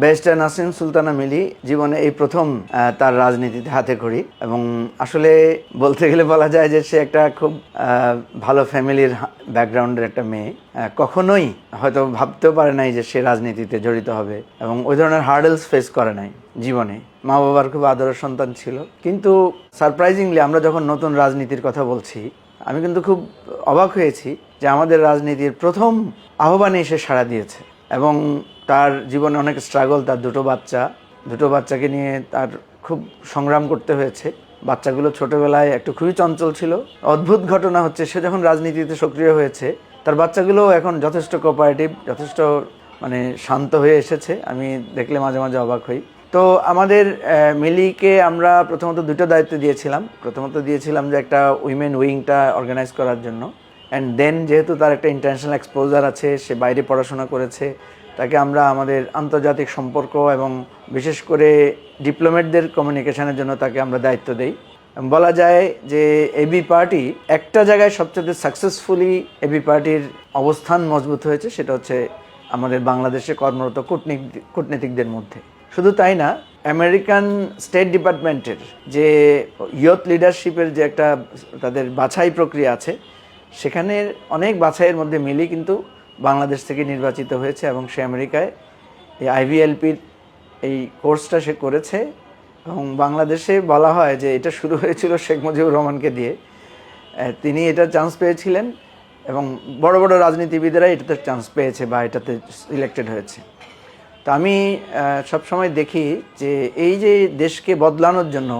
Barrister Nasim Sultana মিলি জীবনে এই প্রথম তার রাজনীতিতে হাতে খড়ি এবং আসলে বলতে গেলে বলা যায় যে সে একটা খুব ভালো ফ্যামিলির ব্যাকগ্রাউন্ডের একটা মেয়ে। কখনোই হয়তো ভাবতেও পারে নাই যে সে রাজনীতিতে জড়িত হবে এবং ওই ধরনের হার্ডেলস ফেস করে নাই জীবনে। মা বাবার খুব আদরের সন্তান ছিল। কিন্তু সারপ্রাইজিংলি আমরা যখন নতুন রাজনীতির কথা বলছি, আমি কিন্তু খুব অবাক হয়েছি যে আমাদের রাজনীতির প্রথম আহ্বানে এসে সাড়া দিয়েছে এবং তার জীবনে অনেক স্ট্রাগল তার দুটো বাচ্চা। দুটো বাচ্চাকে নিয়ে তার খুব সংগ্রাম করতে হয়েছে। বাচ্চাগুলো ছোটবেলায় একটু খুবই চঞ্চল ছিল। অদ্ভুত ঘটনা হচ্ছে, সে যখন রাজনীতিতে সক্রিয় হয়েছে, তার বাচ্চাগুলো এখন যথেষ্ট কোঅপারেটিভ যথেষ্ট মানে শান্ত হয়ে এসেছে। আমি দেখলে মাঝে মাঝে অবাক হই। তো আমাদের মিলিকে আমরা প্রথমত দুটো দায়িত্ব দিয়েছিলাম। প্রথমত দিয়েছিলাম যে একটা উইমেন উইংটা অর্গানাইজ করার জন্য। অ্যান্ড দেন যেহেতু তার একটা ইন্টারন্যাশনাল এক্সপোজার আছে, সে বাইরে পড়াশোনা করেছে তাকে আমরা আমাদের আন্তর্জাতিক সম্পর্ক এবং বিশেষ করে ডিপ্লোমেটদের কমিউনিকেশনের জন্য তাকে আমরা দায়িত্ব দেই। বলা যায় যে এবি পার্টি একটা জায়গায় সবচেয়ে সাকসেসফুলি এবি পার্টির অবস্থান মজবুত হয়েছে সেটা হচ্ছে আমাদের বাংলাদেশে কর্মরত কূটনীতি, কূটনীতিকদের মধ্যে। শুধু তাই না আমেরিকান স্টেট ডিপার্টমেন্টের যে ইয়থ লিডারশিপের যে একটা তাদের বাছাই প্রক্রিয়া আছে সেখানে অনেক বাছাইয়ের মধ্যে মিলি কিন্তু বাংলাদেশ থেকে নির্বাচিত হয়েছে এবং সে আমেরিকায় এই আইভিএলপির এই কোর্সটা সে করেছে এবং বাংলাদেশে বলা হয় যে এটা শুরু হয়েছিল শেখ মুজিবুর রহমানকে দিয়ে। তিনি এটা চান্স পেয়েছিলেন এবং বড় বড় রাজনীতিবিদেরা এটাতে চান্স পেয়েছে বা এটাতে সিলেক্টেড হয়েছে। তো আমি সবসময় দেখি যে এই যে দেশকে বদলানোর জন্য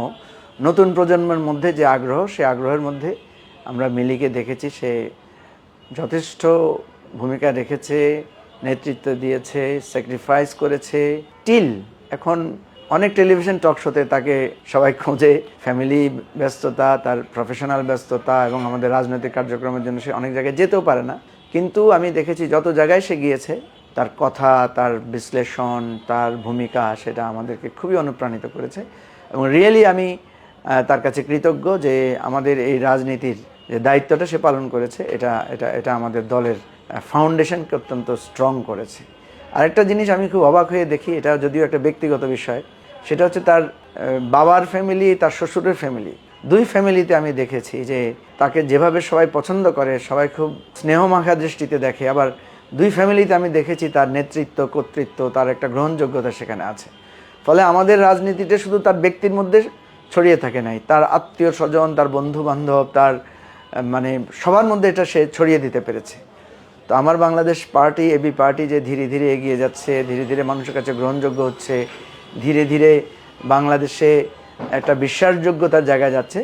নতুন প্রজন্মের মধ্যে যে আগ্রহ, সে আগ্রহের মধ্যে আমরা মিলিকে দেখেছি। সে যথেষ্ট ভূমিকা রেখেছে, নেতৃত্ব দিয়েছে স্যাক্রিফাইস করেছে টিল এখন অনেক টেলিভিশন টক শোতে তাকে সবাই খোঁজে। ফ্যামিলি ব্যস্ততা, তার প্রফেশনাল ব্যস্ততা এবং আমাদের রাজনৈতিক কার্যক্রমের জন্য সে অনেক জায়গায় যেতেও পারে না। কিন্তু আমি দেখেছি যত জায়গায় সে গিয়েছে, তার কথা, তার বিশ্লেষণ, তার ভূমিকা সেটা আমাদেরকে খুবই অনুপ্রাণিত করেছে। এবং রিয়েলি আমি তার কাছে কৃতজ্ঞ যে আমাদের এই রাজনীতির যে দায়িত্বটা সে পালন করেছে, এটা এটা এটা আমাদের দলের ফাউন্ডেশনকে অত্যন্ত স্ট্রং করেছে। আরেকটা জিনিস আমি খুব অবাক হয়ে দেখি, এটা যদিও একটা ব্যক্তিগত বিষয়, সেটা হচ্ছে তার বাবার ফ্যামিলি তার শ্বশুরের ফ্যামিলি দুই ফ্যামিলিতে আমি দেখেছি যে তাকে যেভাবে সবাই পছন্দ করে, সবাই খুব স্নেহমাখা দৃষ্টিতে দেখে, আবার দুই ফ্যামিলিতে আমি দেখেছি তার নেতৃত্ব, কর্তৃত্ব, তার একটা গ্রহণযোগ্যতা সেখানে আছে। ফলে আমাদের রাজনীতিতে শুধু তার ব্যক্তির মধ্যে ছড়িয়ে থাকে নাই, তার আত্মীয় স্বজন তার বন্ধু বান্ধব তার মানে সবার মধ্যে এটা সে ছড়িয়ে দিতে পেরেছে। তো আমার বাংলাদেশ পার্টি এবি পার্টি যে ধীরে ধীরে এগিয়ে যাচ্ছে, ধীরে ধীরে মানুষের কাছে গ্রহণযোগ্য হচ্ছে, ধীরে ধীরে বাংলাদেশে একটা বিশ্বাসযোগ্যতার জায়গায় যাচ্ছে,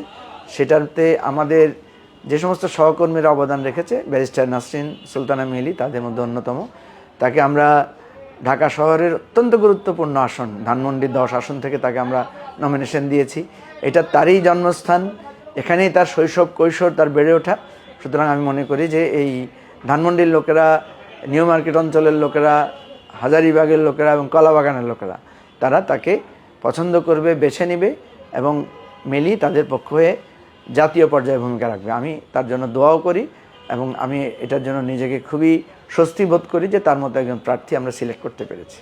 সেটাতে আমাদের যে সমস্ত সহকর্মীরা অবদান রেখেছে, ব্যারিস্টার নাসরিন, সুলতানা মিলি, তাদের মধ্যে অন্যতম, তাকে আমরা ঢাকা শহরের অত্যন্ত গুরুত্বপূর্ণ আসন, ধানমন্ডি দশ আসন থেকে তাকে আমরা নমিনেশন দিয়েছি। এটা তারই জন্মস্থান এখানেই তার শৈশব কৈশোর তার বেড়ে ওঠা। সুতরাং আমি মনে করি যে এই ধানমন্ডির লোকেরা, নিউ মার্কেট অঞ্চলের লোকেরা, হাজারিবাগের লোকেরা এবং কলাবাগানের লোকেরা, তারা তাকে পছন্দ করবে, বেছে নেবে এবং মিলি তাদের পক্ষ হয়ে জাতীয় পর্যায়ে ভূমিকা রাখবে। আমি তার জন্য দোয়াও করি এবং আমি এটার জন্য নিজেকে খুবই স্বস্তি বোধ করি যে তার মতো একজন প্রার্থী আমরা সিলেক্ট করতে পেরেছি।